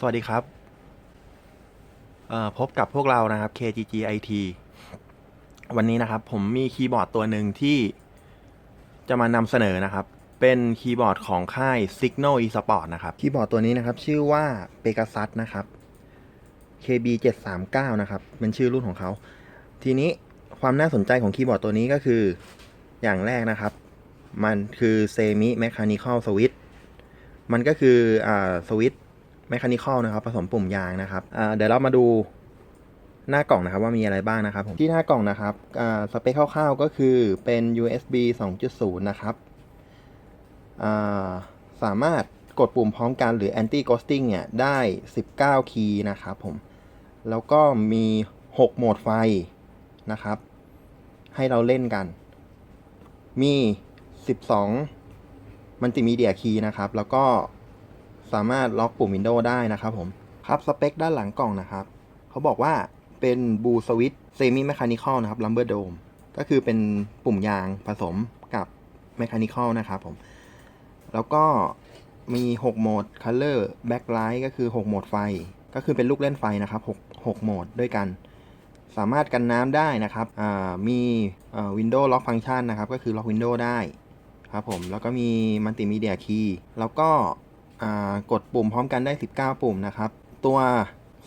สวัสดีครับ พบกับพวกเรานะครับ KGG IT วันนี้นะครับ ผมมีคีย์บอร์ดตัวหนึ่งที่จะมานำเสนอนะครับ เป็นคีย์บอร์ดของค่าย Signal eSport นะครับ คีย์บอร์ดตัวนี้นะครับ ชื่อว่า Pegasus นะครับ KB 739 นะครับ เป็นชื่อรุ่นของเขา ทีนี้ความน่าสนใจของคีย์บอร์ดตัวนี้ก็คือ อย่างแรกนะครับ มันคือ Semi Mechanical Switch มันก็คืออสวิตช์ แมคานิคอลนะครับผสมปุ่มยางนะครับเดี๋ยวเรามาดูหน้ากล่องนะครับว่ามีอะไรบ้างนะครับผมที่หน้ากล่องนะครับสเปคคร่าวๆก็คือเป็น USB 2.0 นะครับาสามารถกดปุ่มพร้อมกันหรือ anti ghosting เนี่ยได้ 19 คีย์นะครับผม แล้วก็มี 6 โหมดไฟนะครับ ให้เราเล่นกัน มี 12 มัลติมีเดียคีย์นะครับ แล้วก็ สามารถล็อกปุ่ม Windows ได้นะครับผม ครับสเปคด้านหลังกล่องนะครับ เขาบอกว่าเป็นบูสวิตเซมิแมคานิคอลนะครับลัมเบอร์โดมก็คือเป็นปุ่มยางผสมกับแมคานิคอลนะครับผม แล้วก็มี 6 โหมด Color Backlight ก็คือ 6 โหมดไฟ ก็คือเป็นลูกเล่นไฟนะครับ 6 6โหมดด้วยกัน สามารถกันน้ำได้นะครับมีวินโดว์ล็อกฟัง c t ชันนะครับ ก็คือล็อกวินโดว์ได้ครับผม แล้วก็มีมัลติมีเดียคีย์แล้วก็ กดปุ่มพร้อมกันได้ 19 ปุ่มนะครับ ตัว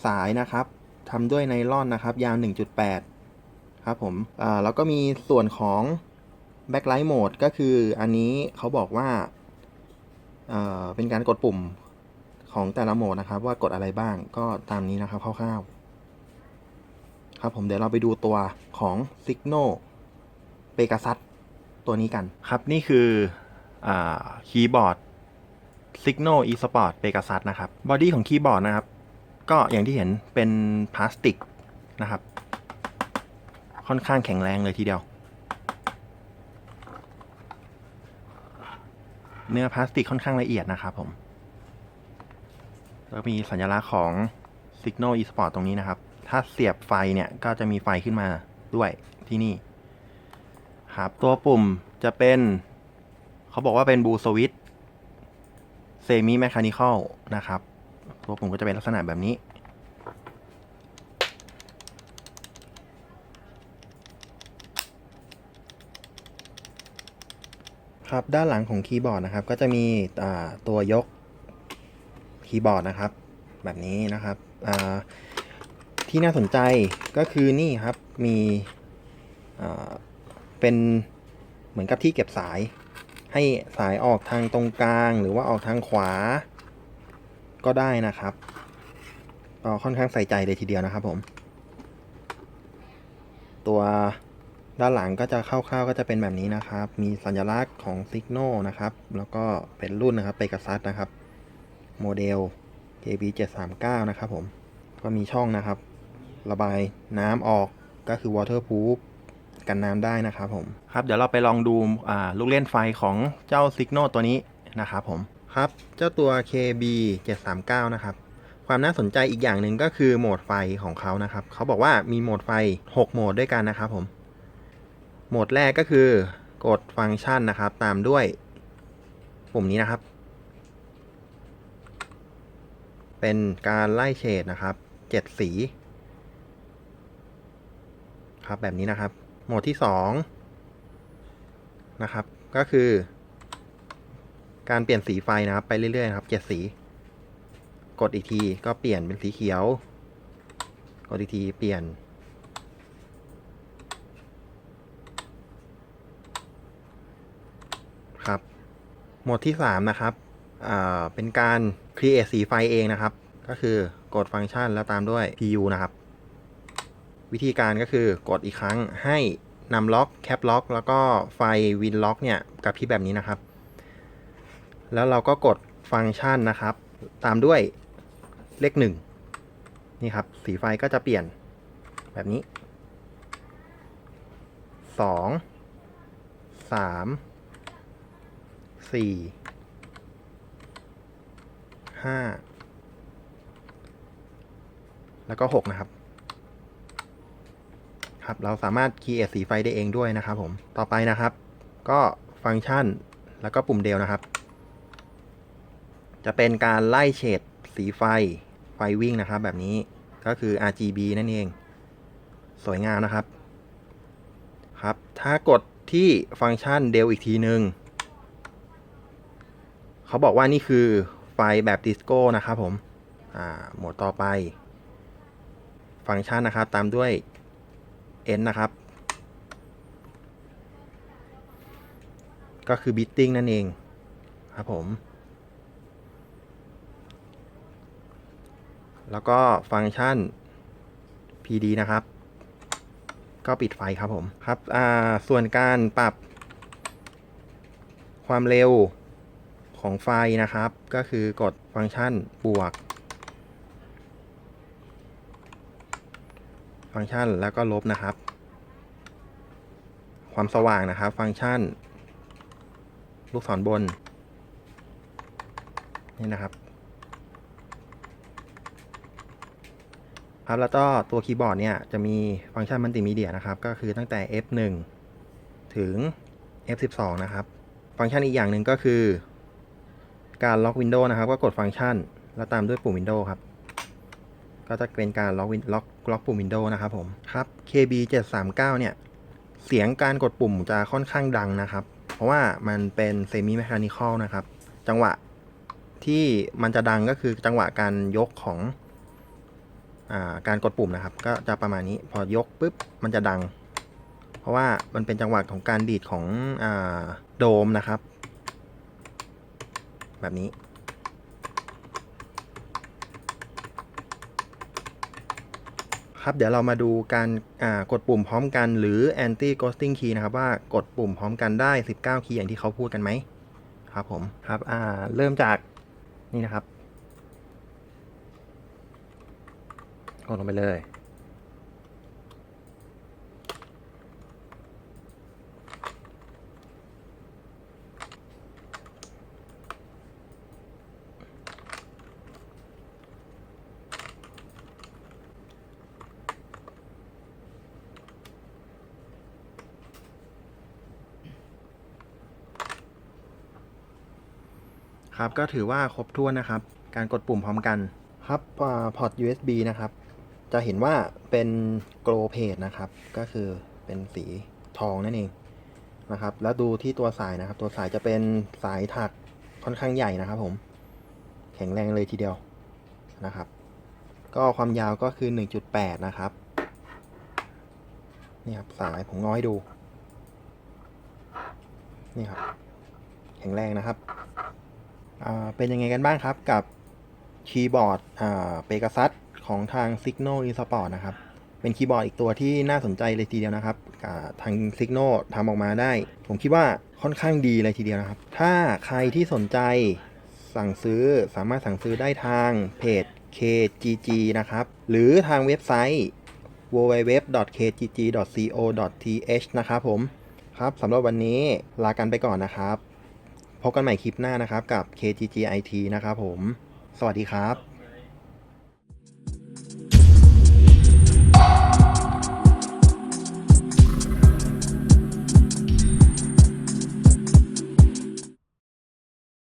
สายนะครับทำด้วยไนล่อนนะครับ ยาว 1.8 ครับผมแล้วก็มีส่วนของ Backlight Mode ก็คืออันนี้เขาบอกว่าเอ่อเป็นการกดปุ่มของแต่ละโหมดนะครับ ว่ากดอะไรบ้างก็ตามนี้นะครับคร่าวๆครับผมเดี๋ยวเราไปดูตัวของ Signal Pegasus ตัวนี้กันครับนี่คืออคีย์บอร์ด Signal eSport Pegasus นะครับบอดี้ของคีย์บอร์ดนะครับ ก็อย่างที่เห็นเป็นพลาสติกนะครับ ค่อนข้างแข็งแรงเลยทีเดียว เนื้อพลาสติกค่อนข้างละเอียดนะครับผมแล้วมีสัญลักษณ์ของ Signal eSport ตรงนี้นะครับ ถ้าเสียบไฟเนี่ยก็จะมีไฟขึ้นมาด้วยที่นี่ ครับ ตัวปุ่มจะเป็น เขาบอกว่าเป็นบูสวิต เซมิแมคานิคอลนะครับ ตัวปุ่มก็จะเป็นลักษณะแบบนี้ ครับด้านหลังของคีย์บอร์ดนะครับ ก็จะมีตัวยกคีย์บอร์ดนะครับ แบบนี้นะครับที่น่าสนใจก็คือนี่ครับมีเป็นเหมือนกับที่เก็บสาย ให้สายออกทางตรงกลางหรือว่าออกทางขวา ก็ได้นะครับก็ค่อนข้างใส่ใจเลยทีเดียวนะครับผม ตัวด้านหลังก็จะคร่าวๆก็จะเป็นแบบนี้นะครับ มีสัญลักษณ์ของ Signal นะครับ แล้วก็เป็นรุ่นนะครับเปกัสซัสนะครับ โมเดล JB 739 นะครับผม ก็มีช่องนะครับ ระบายน้ำออกก็คือ waterproof กันน้ำได้นะครับผมครับเดี๋ยวเราไปลองดูอ่าลูกเล่นไฟของเจ้า Signal ตัวนี้นะครับผมครับเจ้าตัว KB 739นะครับความน่าสนใจอีกอย่างหนึ่งก็คือโหมดไฟของเขานะครับ เขาบอกว่ามีโหมดไฟ 6 โหมดด้วยกันนะครับผมโหมดแรกก็คือกดฟังก์ชันนะครับ ตามด้วยปุ่มนี้นะครับ เป็นการไล่เฉดนะครับ 7 สี ครับแบบนี้นะครับโหมดที่2นะครับ ก็คือ การเปลี่ยนสีไฟนะครับ ไปเรื่อยๆนะครับ7สี กดอีกทีก็เปลี่ยนเป็นสีเขียว กดอีกทีเปลี่ยน ครับโหมดที่ 3 นะครับเป็นการ create สีไฟเองนะครับ ก็คือกดฟังก์ชันแล้วตามด้วย PU นะครับ วิธีการก็คือกดอีกครั้งให้นำล็อกแคปล็อกแล้วก็ไฟวินล็อกเนี่ยกับที่แบบนี้นะครับ แล้วเราก็กดฟังก์ชันนะครับ ตามด้วยเลขหนึ่งนี่ครับ สีไฟก็จะเปลี่ยนแบบนี้สองสามสี่ห้าแล้วก็หกนะครับ ครับ เราสามารถ create สีไฟได้เองด้วยนะครับผม ต่อไปนะครับ ก็ฟังก์ชันแล้วก็ปุ่มเดียวนะครับ จะเป็นการไล่เฉดสีไฟไฟวิ่งนะครับ แบบนี้ก็คือ RGB นั่นเอง สวยงามนะครับ ครับ ถ้ากดที่ฟังก์ชันเดลอีกทีหนึ่งเขาบอกว่านี่คือไฟแบบดิสโก้นะครับผม อ่าโหมดต่อไป ฟังก์ชันนะครับ ตามด้วย N นะครับ ก็คือ bidding นั่นเองครับผม แล้วก็ฟังก์ชัน PD นะครับ ก็ปิดไฟครับผมครับอ่าส่วนการปรับความเร็วของไฟนะครับ ก็คือกดฟังก์ชันบวก ฟังก์ชันแล้วก็ลบนะครับ ความสว่างนะครับ ฟังก์ชัน ลูกศรบน นี่นะครับครับแล้วก็ตัวคีย์บอร์ดเนี่ยจะมีฟังก์ชันมัลติมีเดียนะครับ ก็คือตั้งแต่ F1 ถึง F12 นะครับ ฟังก์ชันอีกอย่างหนึ่งก็คือ การล็อกวินโดว์นะครับ ก็กดฟังก์ชัน แล้วตามด้วยปุ่มวินโดว์ครับ ก็จะเป็นการล็อกวินล็อกล็อกปุ่มวินโดว์นะครับผมครับ KB 739เนี่ย เสียงการกดปุ่มจะค่อนข้างดังนะครับ เพราะว่ามันเป็นเซมิ m ม c h านิคอลนะครับ จังหวะที่มันจะดังก็คือจังหวะการยกของอาการกดปุ่มนะครับ ก็จะประมาณนี้พอยกปุ๊บมันจะดัง เพราะว่ามันเป็นจังหวะของการดีดของอโดมนะครับ แบบนี้ ครับเดี๋ยวเรามาดูการกดปุ่มพร้อมกันหรือ anti ghosting key นะครับว่ากดปุ่มพร้อมกันได้ 19 คีย์อย่างที่เขาพูดกันไหมครับผมครับเริ่มจากนี่นะครับ กดลงไปเลย ครับก็ถือว่าครบถ้วนนะครับ การกดปุ่มพร้อมกันครับพอร์ต USB นะครับ จะเห็นว่าเป็น glow page นะครับ ก็คือเป็นสีทองนั่นเองนะครับ แล้วดูที่ตัวสายนะครับ ตัวสายจะเป็นสายถักค่อนข้างใหญ่นะครับผม แข็งแรงเลยทีเดียวนะครับ ก็ความยาวก็คือ 1.8 นะครับ นี่ครับสายผมง้อยดู นี่ครับ แข็งแรงนะครับ เป็นยังไงกันบ้างครับกับคีย์บอร์ดเปกัซัสของทาง Signal eSport นะครับ เป็นคีย์บอร์ดอีกตัวที่น่าสนใจเลยทีเดียวนะครับ ทาง Signal ทำออกมาได้ ผมคิดว่าค่อนข้างดีเลยทีเดียวนะครับ ถ้าใครที่สนใจสั่งซื้อสามารถสั่งซื้อได้ทางเพจ KGG นะครับ หรือทางเว็บไซต์ www.kgg.co.th นะครับผม ครับสำหรับวันนี้ลากันไปก่อนนะครับ พบกันใหม่คลิปหน้านะครับกับ KGG IT นะครับผม สวัสดีครับ